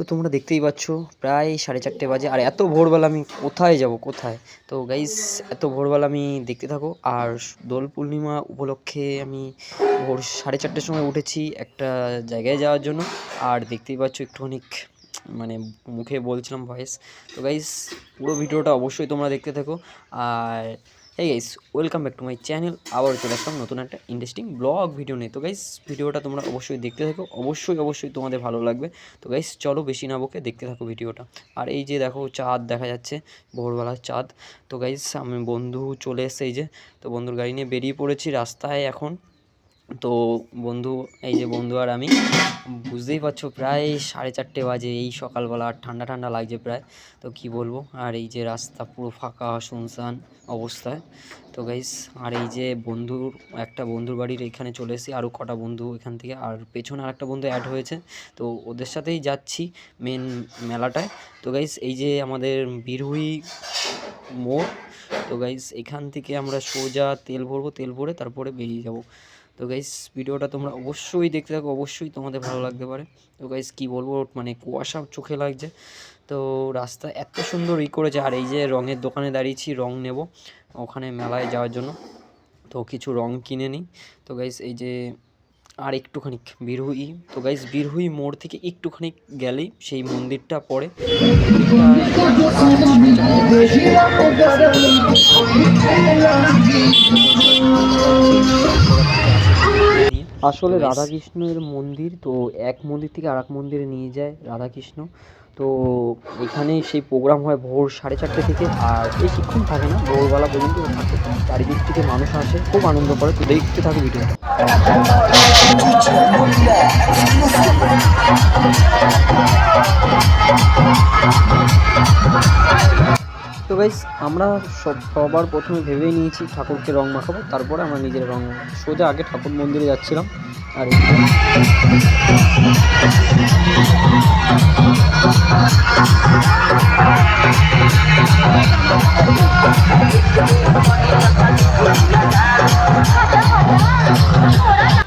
তো তোমরা দেখতেই পাচ্ছ, প্রায় সাড়ে চারটে বাজে। আর এত ভোরবেলা আমি কোথায় যাব, কোথায়? তো গাইস এত ভোরবেলা আমি দেখতে থাকো। আর দোল পূর্ণিমা উপলক্ষে আমি ভোর সাড়ে চারটের সময় উঠেছি একটা জায়গায় যাওয়ার জন্য। আর দেখতেই পাচ্ছ একটুখানি মানে মুখে বলছিলাম ভয়েস তো গাইস পুরো ভিডিওটা অবশ্যই তোমরা দেখতে থাকো। আর এই guys welcome back to my channel আবার চলে আসলাম নতুন একটা ইন্টারেস্টিং ব্লগ ভিডিও নিয়ে। তো গাইস ভিডিওটা তোমরা অবশ্যই দেখতে থাকো। অবশ্যই অবশ্যই তোমাদের ভালো লাগবে। তো গাইস চলো বেশি না বকে দেখতে থাকো ভিডিওটা। আর এই যে দেখো চাঁদ দেখা যাচ্ছে, ভোরবেলার চাঁদ। তো গাইস আমি বন্ধু চলে এসছে এই যে। তো বন্ধুর গাড়ি নিয়ে বেরিয়ে পড়েছি রাস্তায় এখন। তো বন্ধু এই যে বন্ধু আর আমি, বুঝতেই পারছ প্রায় সাড়ে চারটে বাজে, এই সকালবেলা আর ঠান্ডা ঠান্ডা লাগছে প্রায়। তো কি বলব? আর এই যে রাস্তা পুরো ফাঁকা, শুনশান অবস্থায়। তো গাইস আর এই যে বন্ধুর, একটা বন্ধুর বাড়ির এখানে চলে এসেছি আরও কটা বন্ধু এখান থেকে। আর পেছনে আর একটা বন্ধু অ্যাড হয়েছে। তো ওদের সাথেই যাচ্ছি মেন মেলাটায়। তো গাইস এই যে আমাদের বিরহুই মোড়, তো গাইস এখান থেকে আমরা সোজা তেল ভরবো, তেল ভরে তারপরে বেরিয়ে যাব। তো গাইস ভিডিওটা তোমরা অবশ্যই দেখতে থাকো, অবশ্যই তোমাদের ভালো লাগতে পারে। তো গাইস কি বলব মানে কুয়াশা চোখে লাগছে। তো রাস্তা এত সুন্দর ই করেছে, আর এই যে রঙের দোকানে দাঁড়িয়েছি, রং নেব ওখানে মেলায় যাওয়ার জন্য। তো কিছু রং কিনে নিই। তো গাইস এই যে আর একটুখানি বিরহুই তো গাইস বিরহুই মোড় থেকে একটুখানি গেলেই সেই মন্দিরটা পড়ে। আসলে রাধাকৃষ্ণের মন্দির তো এক মন্দির থেকে আর এক মন্দিরে নিয়ে যায় রাধাকৃষ্ণ। তো এখানে সেই প্রোগ্রাম হয় ভোর সাড়ে চারটে থেকে আর বেশিক্ষণ থাকে না ভোরবেলা পর্যন্ত চারিদিক থেকে মানুষ আসে খুব আনন্দ করে। তো দেখতে থাকে ভিডিওটা। তো গাইস আমরা সব সবার প্রথমে ভেবে নিয়েছি ঠাকুরকে রং মাখাবো, তারপরে আমরা নিজের রং সোজা আগে ঠাকুর মন্দিরে যাচ্ছিলাম। আর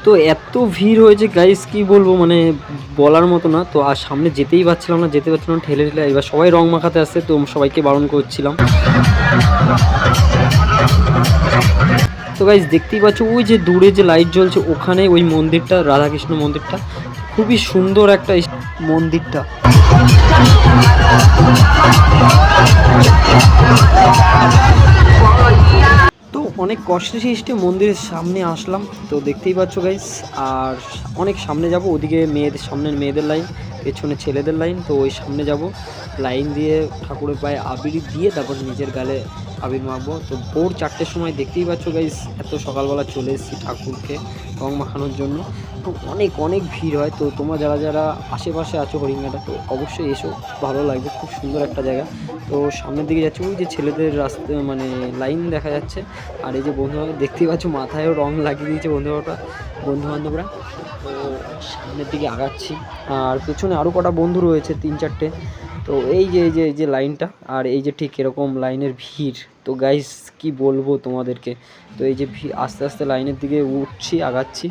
তো এত ভিড় হয়েছে গাইস কি বলব মানে বলার মতো না। তো আর সামনে যেতেই পারছিলাম না, যেতে পারছিলাম ঠেলে ঠেলে। এবার সবাই রং মাখাতে আসছে, তো সবাইকে বারণ করছিলাম। তো গাইস দেখতেই পাচ্ছ, ওই যে দূরে যে লাইট জ্বলছে, ওখানে ওই মন্দিরটা, রাধাকৃষ্ণ মন্দিরটা। খুবই সুন্দর একটা মন্দিরটা। অনেক কষ্টে সৃষ্টে, মন্দিরের সামনে আসলাম। তো দেখতেই পাচ্ছ গাইস আর অনেক সামনে যাব, ওদিকে মেয়েদের, সামনের মেয়েদের লাইন পেছনে ছেলেদের লাইন তো ওই সামনে যাব। লাইন দিয়ে ঠাকুরের পায়ে আবির দিয়ে তারপর নিজের গালে আবির মাখবো তো ভোর চারটের সময় দেখতেই পাচ্ছ গাইস এত সকালবেলা চলে এসেছি ঠাকুরকে রং মাখানোর জন্য। তো অনেক অনেক ভিড় হয়। তো তোমরা যারা যারা আশেপাশে আছো হরিঙ্গাটা তো অবশ্যই এসো। ভালো লাগবে, খুব সুন্দর একটা জায়গা। তো সামনের দিকে যাচ্ছে, ওই যে ছেলেদের রাস্তা মানে লাইন দেখা যাচ্ছে। আর এই যে বন্ধু দেখতেই পাচ্ছ মাথায়ও রং লাগিয়ে দিয়েছে বন্ধুরা বন্ধু বান্ধবরা তো সামনের দিকে আগাচ্ছি। আর পেছনে আরও কটা বন্ধু রয়েছে, তিন, চারটে। তো এই যে এই যে এই যে লাইনটা, আর এই যে ঠিক এরকম লাইনের ভিড়, তো গাইস কি বলব তোমাদেরকে? তো এই যে আস্তে আস্তে লাইনের দিকে উঠছি, আগাচ্ছি।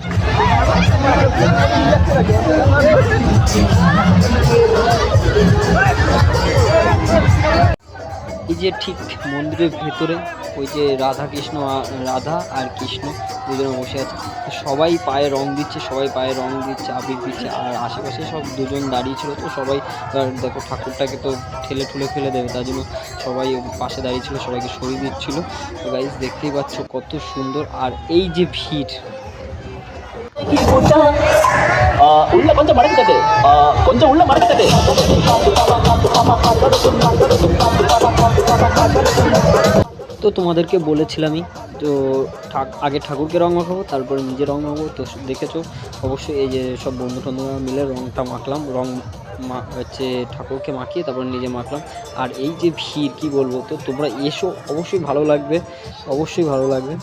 এই যে ঠিক মন্দিরের ভেতরে ওই যে রাধা কৃষ্ণ রাধা আর কৃষ্ণ দুজন বসে আছে। সবাই পায়ে রং দিচ্ছে, সবাই পায়ে রং দিচ্ছে আবির দিচ্ছে আর আশেপাশে সব দুজন দাঁড়িয়ে ছিল। তো সবাই দেখো ঠাকুরটাকে তো ঠেলে ঠুলে ফেলে দেবে, তার জন্য সবাই পাশে দাঁড়িয়ে ছিল, সবাইকে সরিয়ে দিচ্ছিল। তো গাইজ দেখতেই পাচ্ছ কত সুন্দর আর এই যে ভিড়। உள்ள கொஞ்சம் மடக்கிட்டது கொஞ்சம் உள்ள மடக்கிட்டது তো তোমাদেরকে বলেছিলামই, তো আগে ঠাকুরকে রং মাখাবো, তারপরে নিজে রং মাখাবো। তো দেখেছ, অবশ্যই এই যে সব বন্ধু টন্ধুরা মিলে রংটা মাখলাম, রং হচ্ছে ঠাকুরকে মাখিয়ে তারপরে নিজে মাখলাম। আর এই যে ভিড়, কি বলব? তো তোমরা এসো, অবশ্যই ভালো লাগবে, অবশ্যই ভালো লাগবে।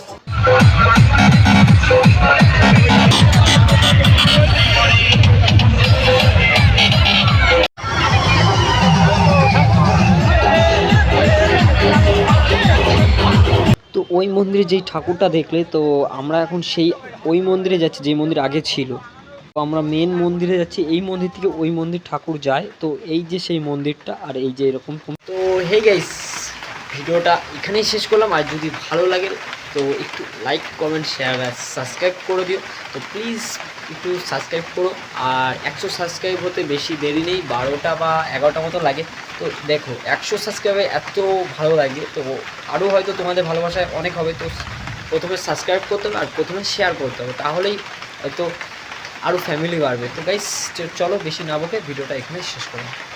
ওই মন্দিরে যেই ঠাকুরটা দেখলে, তো আমরা এখন সেই ওই মন্দিরে যাচ্ছি, যেই মন্দির আগে ছিল। তো আমরা মেন মন্দিরে যাচ্ছি, এই মন্দির থেকে ওই মন্দির ঠাকুর যায়। তো এই যে সেই মন্দিরটা আর এই যে এরকম তো হে গাইস ভিডিওটা এখানেই শেষ করলাম। আর যদি ভালো লাগে তো একটু লাইক কমেন্ট শেয়ার আর সাবস্ক্রাইব করে দিও। তো প্লিজ একটু সাবস্ক্রাইব করো। আর একশো সাবস্ক্রাইব হতে বেশি দেরি নেই, বারোটা বা এগারোটা মতো লাগে। তো দেখো, একশো সাবস্ক্রাইবে এত ভালো লাগে তো আরও হয়তো তোমাদের ভালোবাসায় অনেক হবে। তো প্রথমে সাবস্ক্রাইব করতে হবে আর প্রথমে শেয়ার করতে হবে। তাহলেই হয়তো আরও ফ্যামিলি বাড়বে। তো গাইস চলো বেশি না বকে, ভিডিওটা এখানে শেষ করলাম।